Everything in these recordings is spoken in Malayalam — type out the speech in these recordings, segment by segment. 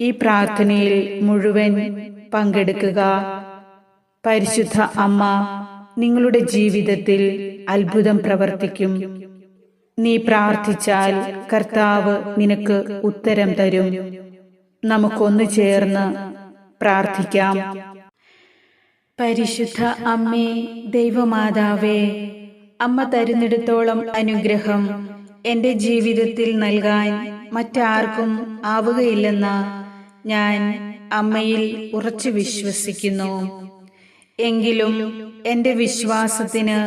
ഈ പ്രാർത്ഥനയിൽ മുഴുവൻ പങ്കെടുക്കുക. പരിശുദ്ധ അമ്മ നിങ്ങളുടെ ജീവിതത്തിൽ അത്ഭുതം പ്രവർത്തിക്കും. നീ പ്രാർത്ഥിച്ചാൽ കർത്താവ് നിനക്ക് ഉത്തരം തരും. നമുക്കൊന്ന് ചേർന്ന് പ്രാർത്ഥിക്കാം. പരിശുദ്ധ അമ്മേ ദൈവമാതാവേ അമ്മ തരുന്നിടത്തോളം അനുഗ്രഹം എന്റെ ജീവിതത്തിൽ നൽകാൻ മറ്റാർക്കും ആവുകയില്ലെന്ന് ഞാൻ അമ്മയിൽ ഉറച്ചു വിശ്വസിക്കുന്നു. എങ്കിലും എന്റെ വിശ്വാസത്തിന്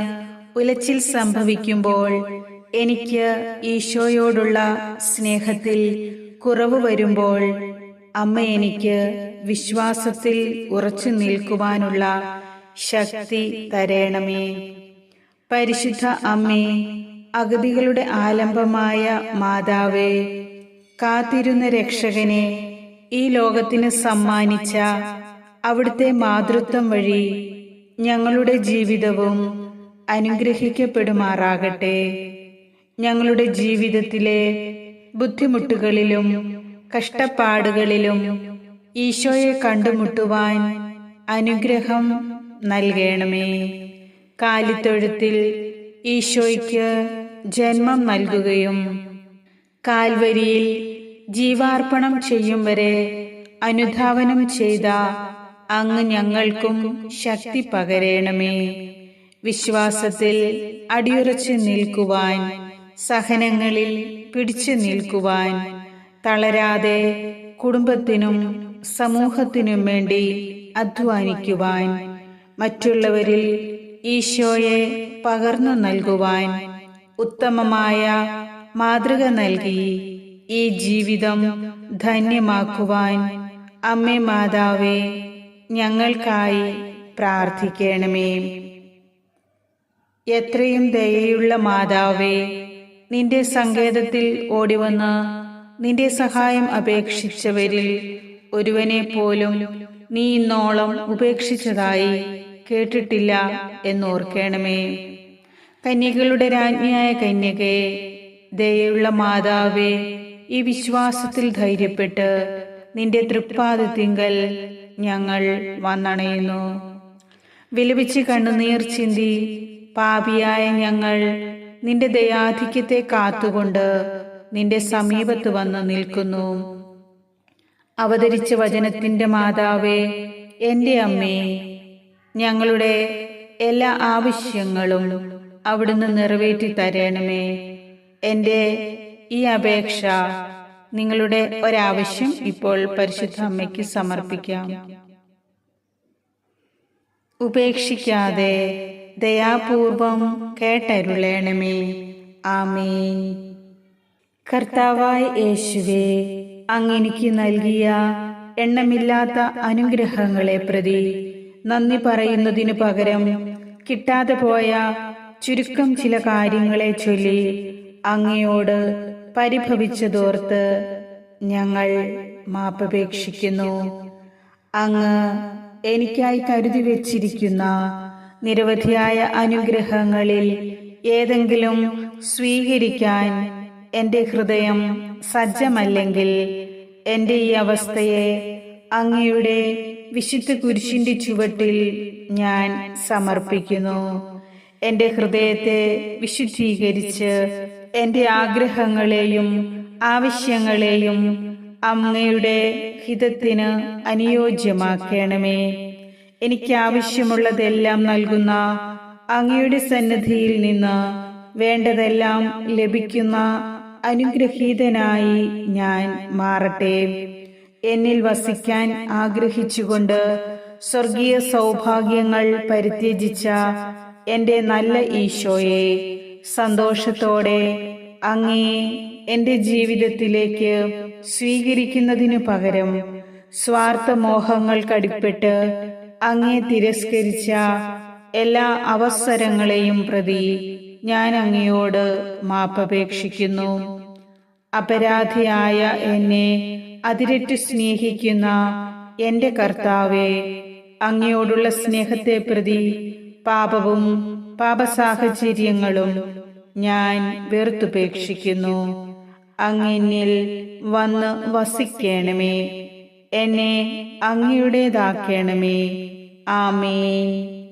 ഉലച്ചിൽ സംഭവിക്കുമ്പോൾ എനിക്ക് ഈശോയോടുള്ള സ്നേഹത്തിൽ കുറവ് വരുമ്പോൾ അമ്മ എനിക്ക് വിശ്വാസത്തിൽ ഉറച്ചു നിൽക്കുവാനുള്ള ശക്തി തരേണമേ. പരിശുദ്ധ അമ്മേ അഗതികളുടെ ആലംബമായ മാതാവേ കാത്തിരുന്ന രക്ഷകനെ ഈ ലോകത്തിന് സമ്മാനിച്ച അവിടുത്തെ മാതൃത്വം വഴി ഞങ്ങളുടെ ജീവിതവും അനുഗ്രഹിക്കപ്പെടുമാറാകട്ടെ. ഞങ്ങളുടെ ജീവിതത്തിലെ ബുദ്ധിമുട്ടുകളിലും കഷ്ടപ്പാടുകളിലും ഈശോയെ കണ്ടുമുട്ടുവാൻ അനുഗ്രഹം നൽകണമേ. കാലിത്തൊഴുത്തിൽ ഈശോയ്ക്ക് ജന്മം നൽകുകയും കാൽവരിയിൽ ജീവാർപ്പണം ചെയ്യും വരെ അനുധാവനം ചെയ്ത അങ്ങ് ഞങ്ങൾക്കും ശക്തി പകരേണമേ. വിശ്വാസത്തിൽ അടിയുറച്ചു നിൽക്കുവാൻ സഹനങ്ങളിൽ പിടിച്ചു നിൽക്കുവാൻ തളരാതെ കുടുംബത്തിനും സമൂഹത്തിനും വേണ്ടി അധ്വാനിക്കുവാൻ മറ്റുള്ളവരിൽ ഈശോയെ പകർന്നു നൽകുവാൻ ഉത്തമമായ മാതൃക നൽകി. ഈ ജീവിതം ധന്യമാക്കുവാൻ അമ്മേ മാതാവേ ഞങ്ങൾക്കായി പ്രാർത്ഥിക്കണമേ. എത്രയും ദയയുള്ള മാതാവേ നിന്റെ സങ്കേതത്തിൽ ഓടിവന്ന് നിന്റെ സഹായം അപേക്ഷിച്ചവരിൽ ഒരുവനെ പോലും നീ ഇന്നോളം ഉപേക്ഷിച്ചതായി കേട്ടിട്ടില്ല എന്നോർക്കണമേ. കന്യകളുടെ രാജ്ഞിയായ കന്യകയെ ദയുള്ള മാതാവേ ഈ വിശ്വാസത്തിൽ ധൈര്യപ്പെട്ട് നിന്റെ തൃപ്പാദത്തിങ്കൽ ഞങ്ങൾ വന്നണയുന്നു. വിലപിച്ച് കണ്ണുനീർ ചിന്തി പാപിയായ ഞങ്ങൾ നിന്റെ ദയാധിക്യത്തെ കാത്തുകൊണ്ട് നിന്റെ സമീപത്ത് വന്ന് നിൽക്കുന്നു. അവതരിച്ച വചനത്തിന്റെ മാതാവേ എന്റെ അമ്മേ ഞങ്ങളുടെ എല്ലാ ആവശ്യങ്ങളും അവിടുന്ന് നിറവേറ്റി തരണമേ. എന്റെ ഈ അപേക്ഷ നിങ്ങളുടെ ഒരാവശ്യം ഇപ്പോൾ പരിശുദ്ധ അമ്മയ്ക്ക് സമർപ്പിക്കാം. ഉപേക്ഷിക്കാതെ ദയാപൂർവം കേട്ടരുളേണമേ. ആമേ കർത്താവായ യേശുവേ അങ്ങെനിക്ക് നൽകിയ എണ്ണമില്ലാത്ത അനുഗ്രഹങ്ങളെ പ്രതി നന്ദി പറയുന്നതിനു പകരം കിട്ടാതെ പോയ ചുരുക്കം ചില കാര്യങ്ങളെ ചൊല്ലി അങ്ങയോട് പരിഭവിച്ചതോർത്ത് ഞങ്ങൾ മാപ്പപേക്ഷിക്കുന്നു അങ്ങ് എനിക്കായി കരുതി വച്ചിരിക്കുന്ന നിരവധിയായ അനുഗ്രഹങ്ങളിൽ ഏതെങ്കിലും സ്വീകരിക്കാൻ എന്റെ ഹൃദയം സജ്ജമല്ലെങ്കിൽ എന്റെ ഈ അവസ്ഥയെ അങ്ങയുടെ വിശുദ്ധ കുരിശിന്റെ ചുവട്ടിൽ ഞാൻ സമർപ്പിക്കുന്നു. എന്റെ ഹൃദയത്തെ വിശുദ്ധീകരിച്ച് എന്റെ ആഗ്രഹങ്ങളെയും ആവശ്യങ്ങളെയും അങ്ങയുടെ ഹിതത്തിന് അനുയോജ്യമാക്കണമേ. എനിക്ക് ആവശ്യമുള്ളതെല്ലാം നൽകുന്ന അങ്ങയുടെ സന്നിധിയിൽ നിന്ന് വേണ്ടതെല്ലാം ലഭിക്കുന്ന അനുഗ്രഹീതനായി ഞാൻ മാറട്ടെ. എന്നിൽ വസിക്കാൻ ആഗ്രഹിച്ചുകൊണ്ട് സ്വർഗീയ സൗഭാഗ്യങ്ങൾ പരിത്യജിച്ച എന്റെ നല്ല ഈശോയെ സന്തോഷത്തോടെ അങ്ങേ എന്റെ ജീവിതത്തിലേക്ക് സ്വീകരിക്കുന്നതിനു പകരം സ്വാർത്ഥ മോഹങ്ങൾ കടിപ്പെട്ട് അങ്ങേ തിരസ്കരിച്ച എല്ലാ അവസരങ്ങളെയും പ്രതി ഞാൻ അങ്ങയോട് മാപ്പപേക്ഷിക്കുന്നു. അപരാധിയായ എന്നെ അതിരറ്റു സ്നേഹിക്കുന്ന എന്റെ കർത്താവെ അങ്ങയോടുള്ള സ്നേഹത്തെ പ്രതി പാപവും പാപസാഹചര്യങ്ങളും ഞാൻ വെറുത്തുപേക്ഷിക്കുന്നു. അങ്ങിന്നിൽ വന്ന് വസിക്കണമേ. എന്നെ അങ്ങയുടേതാക്കണമേ. ആമേൻ.